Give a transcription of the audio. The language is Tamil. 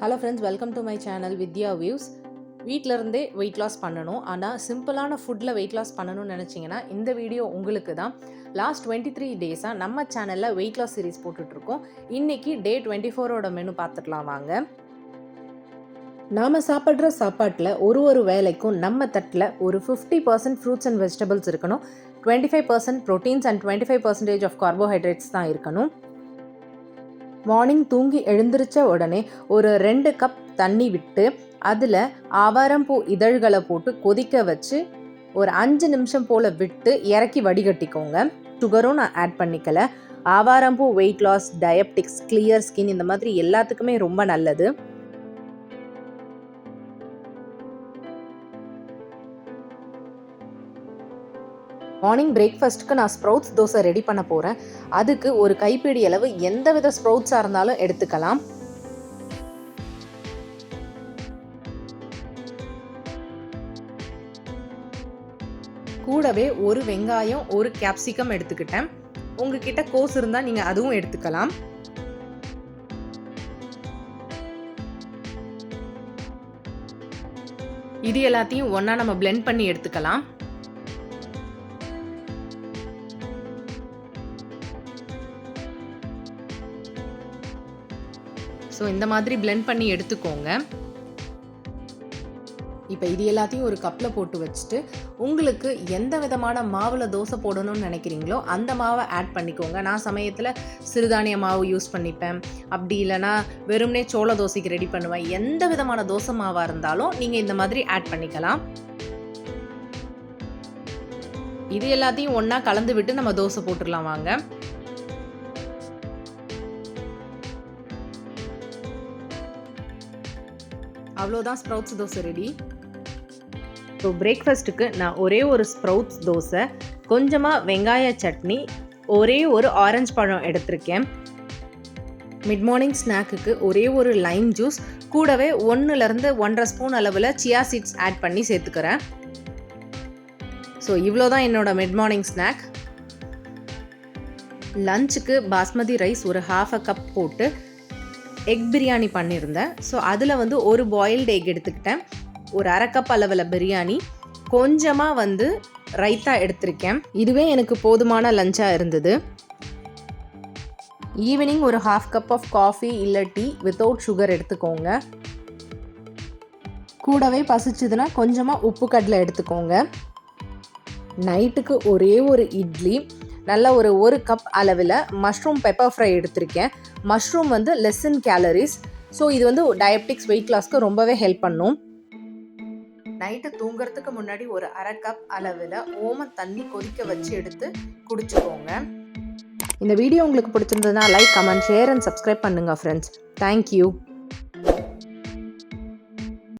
Hello friends welcome to my channel Vidya views இருந்தே வெயிட் லாஸ் பண்ணணும். ஆனால் சிம்பிளான ஃபுட்டில் வெயிட் லாஸ் பண்ணணும்னு நினச்சிங்கன்னா இந்த வீடியோ உங்களுக்கு தான் லாஸ்ட் டுவெண்ட்டி த்ரீ டேஸாக நம்ம சேனலில் வெயிட் லாஸ் சீரிஸ் போட்டுட்ருக்கோம். இன்றைக்கி டே டுவெண்ட்டி ஃபோரோட மெனு பார்த்துக்கலாம் வாங்க. நாம் சாப்பிட்ற சாப்பாட்டில் ஒரு ஒரு வேலைக்கும் நம்ம தட்டில் ஒரு fifty percent fruits and vegetables இருக்கணும். Twenty five percent proteins and twenty five percentage of carbohydrates தான் இருக்கணும். மார்னிங் தூங்கி எழுந்திரிச்ச உடனே ஒரு ரெண்டு கப் தண்ணி விட்டு அதில் ஆவாரம்பூ இதழ்களை போட்டு கொதிக்க வச்சு ஒரு அஞ்சு நிமிஷம் போல் விட்டு இறக்கி வடிகட்டிக்கோங்க. சுகரும் நான் ஆட் பண்ணிக்கல. ஆவாரம்பூ weight loss diabetics clear skin இந்த மாதிரி எல்லாத்துக்குமே ரொம்ப நல்லது. மார்னிங் பிரேக்ஃபாஸ்ட்டுக்கு நான் ஸ்ப்ரவுட்ஸ் தோசை ரெடி பண்ண போகிறேன் அதுக்கு ஒரு கைப்பிடி அளவு எந்த வித ஸ்ப்ரவுட்ஸாக இருந்தாலும் எடுத்துக்கலாம். கூடவே ஒரு வெங்காயம் ஒரு கேப்சிகம் எடுத்துக்கிட்டேன். உங்ககிட்ட கோஸ் இருந்தால் நீங்கள் அதுவும் எடுத்துக்கலாம். இது எல்லாத்தையும் ஒன்றா நம்ம பிளெண்ட் பண்ணி எடுத்துக்கலாம். ஸோ இந்த மாதிரி பிளெண்ட் பண்ணி எடுத்துக்கோங்க. இப்போ இது எல்லாத்தையும் ஒரு கப்பில் போட்டு வச்சுட்டு உங்களுக்கு எந்த விதமான மாவில் தோசை போடணும்னு நினைக்கிறீங்களோ அந்த மாவை ஆட் பண்ணிக்கோங்க. நான் சமயத்தில் சிறுதானிய மாவு யூஸ் பண்ணிப்பேன். அப்படி இல்லைனா வெறும்னே சோள தோசைக்கு ரெடி பண்ணுவேன். எந்த விதமான தோசை மாவாக இருந்தாலும் நீங்கள் இந்த மாதிரி ஆட் பண்ணிக்கலாம். இது எல்லாத்தையும் ஒன்றா கலந்து விட்டு நம்ம தோசை போட்டுடலாம் வாங்க. அவ்வளோதான் ஸ்ப்ரவுட்ஸ் தோசை ரெடி ஸோ பிரேக்ஃபாஸ்ட்டுக்கு நான் ஒரே ஒரு ஸ்ப்ரவுட்ஸ் தோசை கொஞ்சமாக வெங்காய சட்னி ஒரே ஒரு ஆரஞ்சு பழம் எடுத்திருக்கேன். மிட் மார்னிங் ஸ்நாக்குக்கு ஒரே ஒரு லைம் ஜூஸ் கூடவே ஒன்றுலேருந்து ஒன்றரை ஸ்பூன் அளவில் சியா சீட்ஸ் ஆட் பண்ணி சேர்த்துக்கிறேன். ஸோ இவ்வளோ தான் என்னோட மிட் மார்னிங் ஸ்நாக் லஞ்சுக்கு பாஸ்மதி ரைஸ் ஒரு ஹாஃப் அ கப் போட்டு எக் பிரியாணி பண்ணியிருந்தேன் ஸோ அதில் வந்து ஒரு பாயில்டு எக் எடுத்துக்கிட்டேன். ஒரு அரை கப் அளவில் பிரியாணி கொஞ்சமாக வந்து ரைத்தா எடுத்திருக்கேன். இதுவே எனக்கு போதுமான லஞ்சாக இருந்தது. ஈவினிங் ஒரு ஹாஃப் கப் ஆஃப் காஃபி இல்லை டீ வித்தவுட் சுகர் எடுத்துக்கோங்க. கூடவே பசிச்சதுன்னா கொஞ்சமாக உப்பு கடலை எடுத்துக்கோங்க. நைட்டுக்கு ஒரே ஒரு இட்லி. நல்ல ஒரு ஒரு கப் அளவில் மஷ்ரூம் பெப்பர் ஃப்ரை எடுத்திருக்கேன். மஷ்ரூம் வந்து லெஸ் இன் கேலரிஸ் ஸோ இது வந்து டயபெட்டிக்ஸ் வெயிட் லாஸ்க்கு ரொம்பவே ஹெல்ப் பண்ணும். நைட்டு தூங்குறதுக்கு முன்னாடி ஒரு அரை கப் அளவில் ஓம தண்ணி கொதிக்க வச்சு எடுத்து குடிச்சுக்கோங்க. இந்த வீடியோ உங்களுக்கு பிடிச்சிருந்ததுன்னா like comment share and subscribe பண்ணுங்கள் ஃப்ரெண்ட்ஸ் தேங்க்யூ